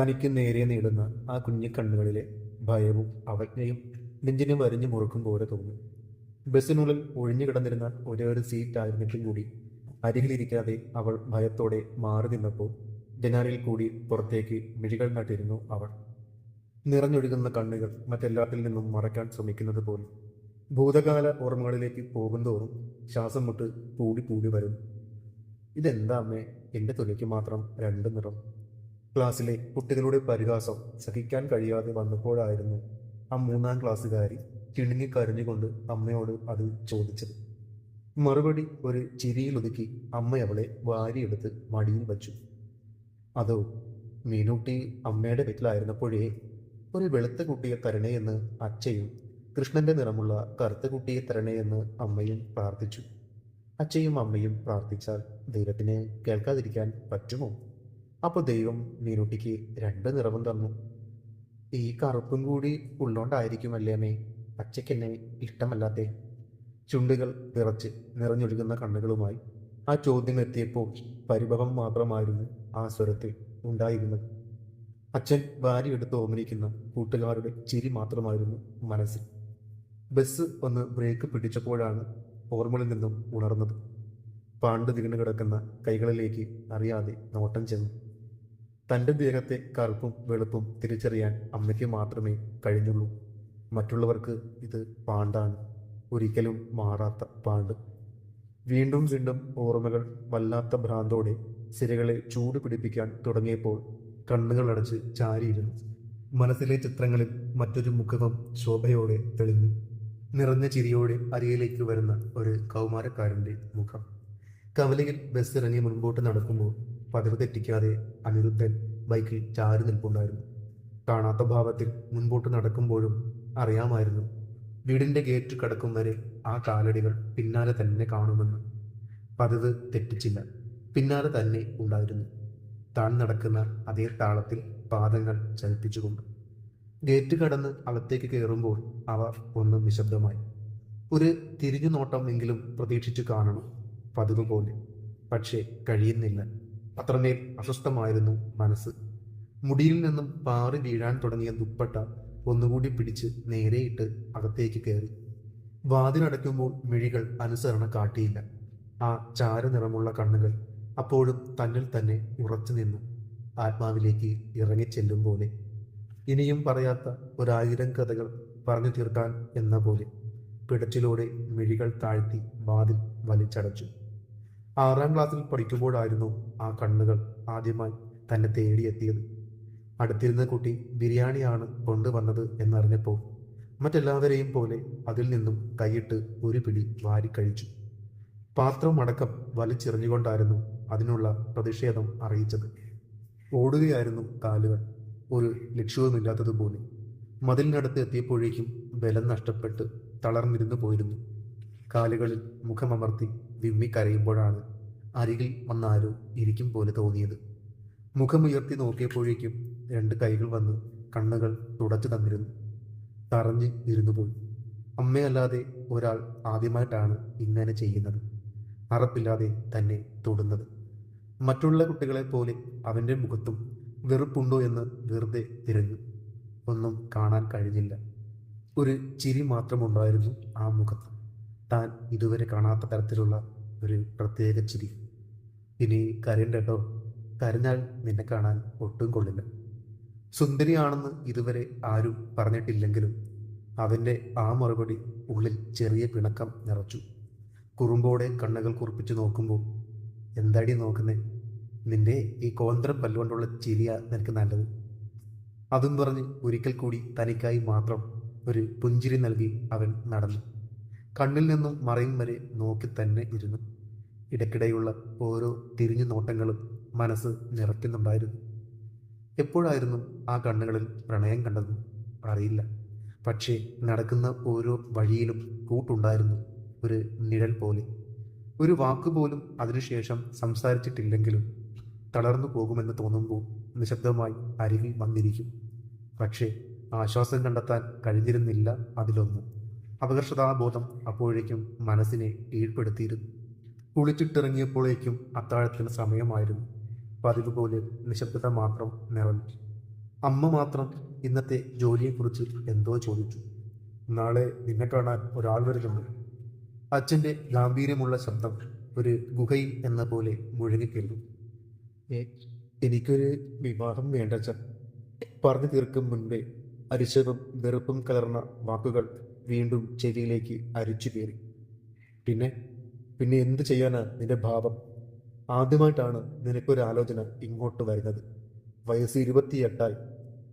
തനിക്ക് നേരെ നേടുന്ന ആ കുഞ്ഞിക്കണ്ണുകളിലെ ഭയവും അവജ്ഞയും നെഞ്ചിനെ വരിഞ്ഞു മുറുക്കും പോലെ തോന്നി. ബസ്സിനുള്ളിൽ ഒഴിഞ്ഞു കിടന്നിരുന്ന ഒരേ ഒരു സീറ്റ് ആയിരുന്നിട്ടും കൂടി അരികിലിരിക്കാതെ അവൾ ഭയത്തോടെ മാറി നിന്നപ്പോൾ ജനാലിൽ കൂടി പുറത്തേക്ക് മിഴികൾ നട്ടിരുന്നു അവൾ. നിറഞ്ഞൊഴുകുന്ന കണ്ണുകൾ മറ്റെല്ലാത്തിൽ നിന്നും മറയ്ക്കാൻ ശ്രമിക്കുന്നത് പോലെ. ഭൂതകാല ഓർമ്മകളിലേക്ക് പോകുന്തോറും ശ്വാസം മുട്ട് കൂടി കൂടി വരും. ഇതെന്താ അമ്മേ? എന്റെ തൊലിക്ക് മാത്രം രണ്ട് നിറം. ക്ലാസ്സിലെ കുട്ടികളുടെ പരിഹാസം സഹിക്കാൻ കഴിയാതെ വന്നപ്പോഴായിരുന്നു ആ മൂന്നാം ക്ലാസ്സുകാരി കിണുങ്ങി കരഞ്ഞുകൊണ്ട് അമ്മയോട് അത് ചോദിച്ചത്. മറുപടി ഒരു ചിരിയിലൊതുക്കി അമ്മ അവളെ വാരിയെടുത്ത് മടിയിൽ വച്ചു. അതോ മീനൂട്ടി അമ്മയുടെ വീട്ടിലായിരുന്നപ്പോഴേ ഒരു വെളുത്ത കുട്ടിയെ തരണേ എന്ന് അച്ഛയും കൃഷ്ണന്റെ നിറമുള്ള കറുത്ത കുട്ടിയെ തരണേ എന്ന് അമ്മയും പ്രാർത്ഥിച്ചു. അച്ഛയും അമ്മയും പ്രാർത്ഥിച്ചാൽ ദൈവത്തിന് കേൾക്കാതിരിക്കാൻ പറ്റുമോ? അപ്പോൾ ദൈവം മീനുട്ടിക്ക് രണ്ട് നിറവും തന്നു. ഈ കറുപ്പും കൂടി ഉള്ളോണ്ടായിരിക്കുമല്ലേ അമ്മേ? പച്ചയ്ക്കെന്നെ ഇഷ്ടമല്ലാത്തേ ചുണ്ടുകൾ നിറച്ച് നിറഞ്ഞൊഴുകുന്ന കണ്ണുകളുമായി ആ ചോദ്യം എത്തിയപ്പോൾ പരിഭവം മാത്രമായിരുന്നു ആ സ്വരത്തിൽ ഉണ്ടായിരുന്നത്. അച്ഛൻ വാരിയെടുത്ത് ഓമനിക്കുന്ന കൂട്ടുകാരുടെ ചിരി മാത്രമായിരുന്നു മനസ്സിൽ. ബസ് ഒന്ന് ബ്രേക്ക് പിടിച്ചപ്പോഴാണ് ഓർമ്മയിൽ നിന്നും ഉണർന്നത്. പാണ്ട് തിരിഞ്ഞു കിടക്കുന്ന കൈകളിലേക്ക് അറിയാതെ നോട്ടം ചെന്നു. തന്റെ ദേഹത്തെ കറുപ്പും വെളുപ്പും തിരിച്ചറിയാൻ അമ്മയ്ക്ക് മാത്രമേ കഴിഞ്ഞുള്ളൂ. മറ്റുള്ളവർക്ക് ഇത് പാണ്ടാണ്. ഒരിക്കലും മാറാത്ത പാണ്ട്. വീണ്ടും വീണ്ടും ഓർമ്മകൾ വല്ലാത്ത ഭ്രാന്തോടെ സിരകളെ ചൂട് പിടിപ്പിക്കാൻ തുടങ്ങിയപ്പോൾ കണ്ണുകളടച്ച് ചാരിയിരുന്നു. മനസ്സിലെ ചിത്രങ്ങളിൽ മറ്റൊരു മുഖവും ശോഭയോടെ തെളിഞ്ഞു. നിറഞ്ഞ ചിരിയോടെ അരിയിലേക്ക് വരുന്ന ഒരു കൗമാരക്കാരന്റെ മുഖം. കവലയിൽ ബസ് ഇറങ്ങി മുൻപോട്ട് നടക്കുമ്പോൾ പതിവ് തെറ്റിക്കാതെ അനിരുദ്ധൻ ബൈക്കിൽ ചാരി നിൽപ്പുണ്ടായിരുന്നു. കാണാത്ത ഭാവത്തിൽ മുൻപോട്ട് നടക്കുമ്പോഴും അറിയാമായിരുന്നു. വീടിന്റെ ഗേറ്റ് കടക്കും വരെ ആ കാലടികൾ പിന്നാലെ തന്നെ കാണുമെന്ന്. പതിവ് തെറ്റിച്ചില്ല. പിന്നാലെ തന്നെ ഉണ്ടായിരുന്നു. താൻ നടക്കുന്ന അതേ താളത്തിൽ പാദങ്ങൾ ചലിപ്പിച്ചുകൊണ്ട്. ഗേറ്റ് കടന്ന് അകത്തേക്ക് കയറുമ്പോൾ അവ ഒന്ന് നിശബ്ദമായി. ഒരു തിരിഞ്ഞു നോട്ടം എങ്കിലും പ്രതീക്ഷിച്ചു കാണണം പതിവ് പോലെ. പക്ഷേ കഴിയുന്നില്ല. അത്രമേൽ അസ്വസ്ഥമായിരുന്നു മനസ്സ്. മുടിയിൽ നിന്നും പാറി വീഴാൻ തുടങ്ങിയ ദുപ്പട്ട ഒന്നുകൂടി പിടിച്ച് നേരെയിട്ട് അകത്തേക്ക് കയറി. വാതിലടയ്ക്കുമ്പോൾ മിഴികൾ അനുസരണ കാട്ടിയില്ല. ആ ചാരനിറമുള്ള കണ്ണുകൾ അപ്പോഴും തന്നിൽ തന്നെ ഉറച്ചു നിന്നു. ആത്മാവിലേക്ക് ഇറങ്ങിച്ചെല്ലും പോലെ. ഇനിയും പറയാത്ത ഒരായിരം കഥകൾ പറഞ്ഞു തീർക്കാൻ എന്ന പോലെ പിടച്ചിലൂടെ മിഴികൾ താഴ്ത്തി വാതിൽ വലിച്ചടച്ചു. ആറാം ക്ലാസ്സിൽ പഠിക്കുമ്പോഴായിരുന്നു ആ കണ്ണുകൾ ആദ്യമായി തന്നെ തേടിയെത്തിയത്. അടുത്തിരുന്ന കുട്ടി ബിരിയാണിയാണ് കൊണ്ടുവന്നത് എന്നറിഞ്ഞപ്പോൾ മറ്റെല്ലാവരെയും പോലെ അതിൽ നിന്നും കൈയിട്ട് ഒരു പിടി വാരി കഴിച്ചു. പാത്രം അടക്കം വലിച്ചെറിഞ്ഞുകൊണ്ടായിരുന്നു അതിനുള്ള പ്രതിഷേധം അറിയിച്ചത്. ഓടുകയായിരുന്നു കാലുകൾ ഒരു ലക്ഷ്യവുമില്ലാത്തതുപോലെ. മതിലിനടുത്ത് എത്തിയപ്പോഴേക്കും ബലം നഷ്ടപ്പെട്ട് തളർന്നിരുന്നു പോയിരുന്നു. കാലുകളിൽ മുഖമമർത്തി വിമ്മി കരയുമ്പോഴാണ് അരികിൽ വന്നാരോ ഇരിക്കും പോലെ തോന്നിയത്. മുഖമുയർത്തി നോക്കിയപ്പോഴേക്കും രണ്ട് കൈകൾ വന്ന് കണ്ണുകൾ തുടച്ചു തന്നിരുന്നു. തറഞ്ഞ് ഇരുന്നു പോയി. അമ്മയല്ലാതെ ഒരാൾ ആദ്യമായിട്ടാണ് ഇങ്ങനെ ചെയ്യുന്നത്. അറപ്പില്ലാതെ തന്നെ തൊടുന്നത്. മറ്റുള്ള കുട്ടികളെ പോലെ അവന്റെ മുഖത്തും വെറുപ്പുണ്ടോ എന്ന് വെറുതെ തിരഞ്ഞു. ഒന്നും കാണാൻ കഴിഞ്ഞില്ല. ഒരു ചിരി മാത്രമുണ്ടായിരുന്നു ആ മുഖത്ത്. താൻ ഇതുവരെ കാണാത്ത തരത്തിലുള്ള ഒരു പ്രത്യേക ചിരി. ഇനി കരയണ്ടോ കരഞ്ഞാൽ നിന്നെ കാണാൻ ഒട്ടും കൊള്ളില്ല. സുന്ദരിയാണെന്ന് ഇതുവരെ ആരും പറഞ്ഞിട്ടില്ലെങ്കിലും അവന്റെ ആ മറുപടി ഉള്ളിൽ ചെറിയ പിണക്കം നിറച്ചു. കുറുമ്പോടെ കണ്ണുകൾ കുറിപ്പിച്ച് നോക്കുമ്പോൾ എന്താടി നോക്കുന്നേ? നിന്റെ ഈ കോന്തരം പല്ലുകൊണ്ടുള്ള ചിരിയ നിനക്ക് നല്ലത്. അതും പറഞ്ഞ് ഒരിക്കൽ കൂടി തനിക്കായി മാത്രം ഒരു പുഞ്ചിരി നൽകി അവൻ നടന്നു. കണ്ണിൽ നിന്നും മറയും വരെ നോക്കി തന്നെ ഇരുന്നു. ഇടയ്ക്കിടെയുള്ള ഓരോ തിരിഞ്ഞു നോട്ടങ്ങളും മനസ്സ് നിറയ്ക്കുന്നുണ്ടായിരുന്നു. എപ്പോഴായിരുന്നു ആ കണ്ണുകളിൽ പ്രണയം കണ്ടത്? അറിയില്ല. പക്ഷേ നടക്കുന്ന ഓരോ വഴിയിലും കൂട്ടുണ്ടായിരുന്നു ഒരു നിഴൽ പോലെ. ഒരു വാക്കുപോലും അതിനുശേഷം സംസാരിച്ചിട്ടില്ലെങ്കിലും തളർന്നു പോകുമെന്ന് തോന്നുമ്പോൾ നിശബ്ദമായി അരികിൽ വന്നിരിക്കും. പക്ഷേ ആശ്വാസം കണ്ടെത്താൻ കഴിഞ്ഞിരുന്നില്ല അതിലൊന്നും. അപകർഷതാബോധം അപ്പോഴേക്കും മനസ്സിനെ കീഴ്പ്പെടുത്തിയിരുന്നു. കുളിച്ചിട്ടിറങ്ങിയപ്പോഴേക്കും അത്താഴത്തിന് സമയമായിരുന്നു. പതിവ് പോലെ നിശബ്ദത മാത്രം നിറഞ്ഞു. അമ്മ മാത്രം ഇന്നത്തെ ജോലിയെക്കുറിച്ച് എന്തോ ചോദിച്ചു. നാളെ നിന്നെ കാണാൻ ഒരാൾ വരുന്നുണ്ട്. അച്ഛന്റെ ഗാംഭീര്യമുള്ള ശബ്ദം ഒരു ഗുഹയിൽ എന്ന പോലെ മുഴുകിക്കേണ്ടു എനിക്കൊരു വിവാഹം വേണ്ടച്ഛൻ പറഞ്ഞു തീർക്കും മുൻപേ അരിശവും വെറുപ്പും കലർന്ന വാക്കുകൾ വീണ്ടും ചെവിയിലേക്ക് അരിച്ചു കയറി. പിന്നെ പിന്നെ എന്ത് ചെയ്യാനാ നിന്റെ ഭാവം? ആദ്യമായിട്ടാണ് നിനക്കൊരു ആലോചന ഇങ്ങോട്ട് വരുന്നത്. വയസ്സ് ഇരുപത്തിയെട്ടായി.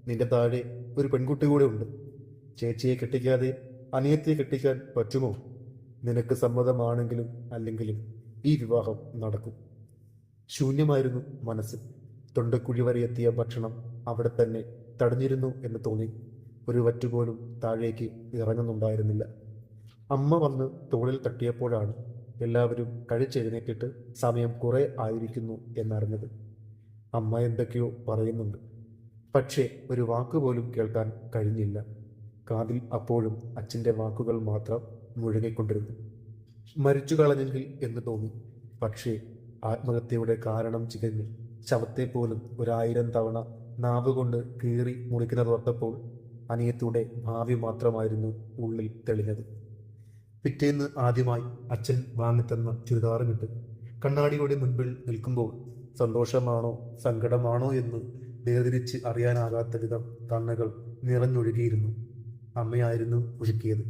നിന്റെ താഴെ ഒരു പെൺകുട്ടി കൂടെ ഉണ്ട്. ചേച്ചിയെ കെട്ടിക്കാതെ അനിയത്തിയെ കെട്ടിക്കാൻ പറ്റുമോ? നിനക്ക് സമ്മതമാണെങ്കിലും അല്ലെങ്കിലും ഈ വിവാഹം നടക്കും. ശൂന്യമായിരുന്നു മനസ്സ്. തൊണ്ടക്കുഴി വരെ എത്തിയ ഭക്ഷണം അവിടെ തന്നെ തടഞ്ഞിരുന്നു എന്ന് തോന്നി. ഒരു വറ്റുപോലും താഴേക്ക് ഇറങ്ങുന്നുണ്ടായിരുന്നില്ല. അമ്മ വന്ന് തോളിൽ തട്ടിയപ്പോഴാണ് എല്ലാവരും കഴിച്ചെഴുന്നേറ്റിട്ട് സമയം കുറെ ആയിരിക്കുന്നു എന്നറിഞ്ഞത്. അമ്മ എന്തൊക്കെയോ പറയുന്നുണ്ട്. പക്ഷേ ഒരു വാക്കുപോലും കേൾക്കാൻ കഴിഞ്ഞില്ല. കാതിൽ അപ്പോഴും അച്ഛന്റെ വാക്കുകൾ മാത്രം മുഴങ്ങിക്കൊണ്ടിരുന്നു. മരിച്ചു കളഞ്ഞെങ്കിൽ എന്ന് തോന്നി. പക്ഷേ ആത്മഹത്യയുടെ കാരണം ചികഞ്ഞ് ശവത്തെ പോലും ഒരായിരം തവണ നാവ് കൊണ്ട് കീറി മുറിക്കുന്നതോർത്തപ്പോൾ അനിയത്തിയുടെ ഭാവി മാത്രമായിരുന്നു ഉള്ളിൽ തെളിഞ്ഞത്. പിറ്റേന്ന് ആദ്യമായി അച്ഛൻ വാങ്ങിത്തന്ന ചുരിദാറുമിട്ട് കണ്ണാടിയുടെ മുൻപിൽ നിൽക്കുമ്പോൾ സന്തോഷമാണോ സങ്കടമാണോ എന്ന് വേർതിരിച്ച് അറിയാനാകാത്ത വിധം കണ്ണുകൾ നിറഞ്ഞൊഴുകിയിരുന്നു. അമ്മയായിരുന്നു ഒഴുക്കിയത്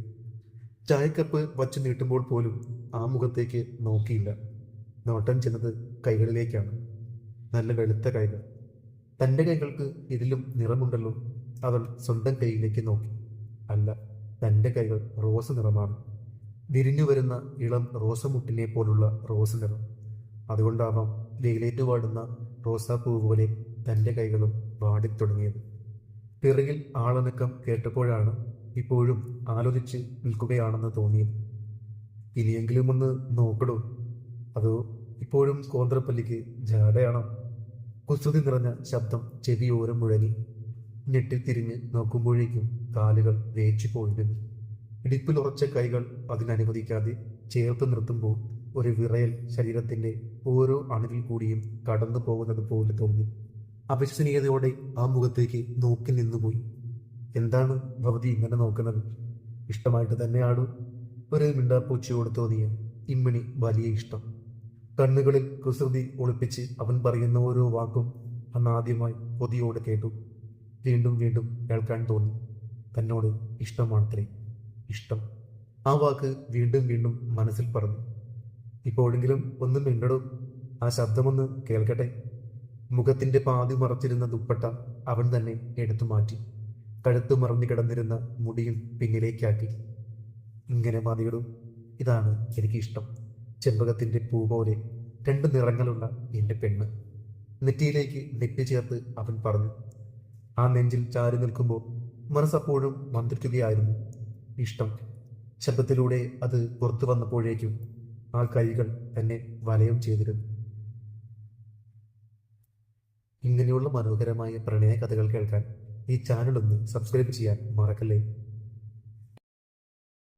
ചായക്കപ്പ് വച്ചു നീട്ടുമ്പോൾ പോലും ആ മുഖത്തേക്ക് നോക്കിയില്ല. നോട്ടം ചെന്നത് കൈകളിലേക്കാണ്. നല്ല വെളുത്ത കൈകൾ. തന്റെ കൈകൾക്ക് ഇതിലും നിറമുണ്ടല്ലോ അവൾ സ്വന്തം കൈയിലേക്ക് നോക്കി. അല്ല തന്റെ കൈകൾ റോസ് നിറമാണ്. വിരിഞ്ഞു വരുന്ന ഇളം റോസമുട്ടിനെ പോലുള്ള റോസ് നിറം. അതുകൊണ്ടാവാം വെയിലേറ്റ് വാടുന്ന റോസാപ്പൂ പോലെ തന്റെ കൈകളും വാടിത്തുടങ്ങിയത്. പിറകിൽ ആളനക്കം കേട്ടപ്പോഴാണ് ഇപ്പോഴും ആലോചിച്ച് നിൽക്കുകയാണെന്ന് തോന്നിയത്. ഇനിയെങ്കിലും ഒന്ന് നോക്കടോ. അതോ ഇപ്പോഴും കോന്ത്രപ്പല്ലിക്ക് ജാടയാണോ? കുസൃതി നിറഞ്ഞ ശബ്ദം ചെവിയോരം മുഴങ്ങി. ഞെട്ടിത്തിരിഞ്ഞ് നോക്കുമ്പോഴേക്കും കാലുകൾ വേച്ചു പോയിരുന്നു. ഇടിപ്പിലുറച്ച കൈകൾ അതിനനുവദിക്കാതെ ചേർത്ത് നിർത്തുമ്പോൾ ഒരു വിറയൽ ശരീരത്തിന്റെ ഓരോ അണുവിൽ കൂടിയും കടന്നു പോകുന്നത് പോലെ തോന്നി. അവിശ്വസനീയതയോടെ ആ മുഖത്തേക്ക് നോക്കി നിന്നുപോയി. എന്താണ് ഭവതി ഇങ്ങനെ നോക്കുന്നത്? ഇഷ്ടമായിട്ട് തന്നെയാണു ഒരു മിണ്ടാപ്പൂച്ചയോട് തോന്നിയ ഇമ്മിണി വലിയ ഇഷ്ടം. കണ്ണുകളിൽ കുസൃതി ഒളിപ്പിച്ച് അവൻ പറയുന്ന ഓരോ വാക്കും അന്നാദ്യമായി കൊതിയോട് കേട്ടു. വീണ്ടും വീണ്ടും കേൾക്കാൻ തോന്നി. തന്നോട് ഇഷ്ടമാണത്രേ ഇഷ്ടം. ആ വാക്ക് വീണ്ടും വീണ്ടും മനസ്സിൽ പറഞ്ഞു ഇപ്പോഴെങ്കിലും ഒന്ന് മിണ്ടടോ ആ ശബ്ദമൊന്ന് കേൾക്കട്ടെ. മുഖത്തിന്റെ പാതി മറച്ചിരുന്ന ദുപ്പട്ട അവൻ തന്നെ എടുത്തു മാറ്റി. കഴുത്ത് മറഞ്ഞു കിടന്നിരുന്ന മുടിയും പിന്നിലേക്കാക്കി. ഇങ്ങനെ മതിയിടും ഇതാണ് എനിക്കിഷ്ടം. ചെമ്പകത്തിന്റെ പൂ പോലെ രണ്ട് നിറങ്ങളുള്ള എന്റെ പെണ്ണ്. നെറ്റിയിലേക്ക് നെറ്റി ചേർത്ത് അവൻ പറഞ്ഞു. ആ നെഞ്ചിൽ ചാരി നിൽക്കുമ്പോൾ മനസ്സപ്പോഴും മന്ത്രിക്കുകയായിരുന്നു. ഇഷ്ടം. ശബ്ദത്തിലൂടെ അത് പുറത്തു വന്നപ്പോഴേക്കും ആ കൈകൾ തന്നെ വലയം ചെയ്തിരുന്നു. ഇങ്ങനെയുള്ള മനോഹരമായ പ്രണയ കഥകൾ കേൾക്കാൻ ഈ ചാനൽ ഒന്ന് സബ്സ്ക്രൈബ് ചെയ്യാൻ മറക്കല്ലേ?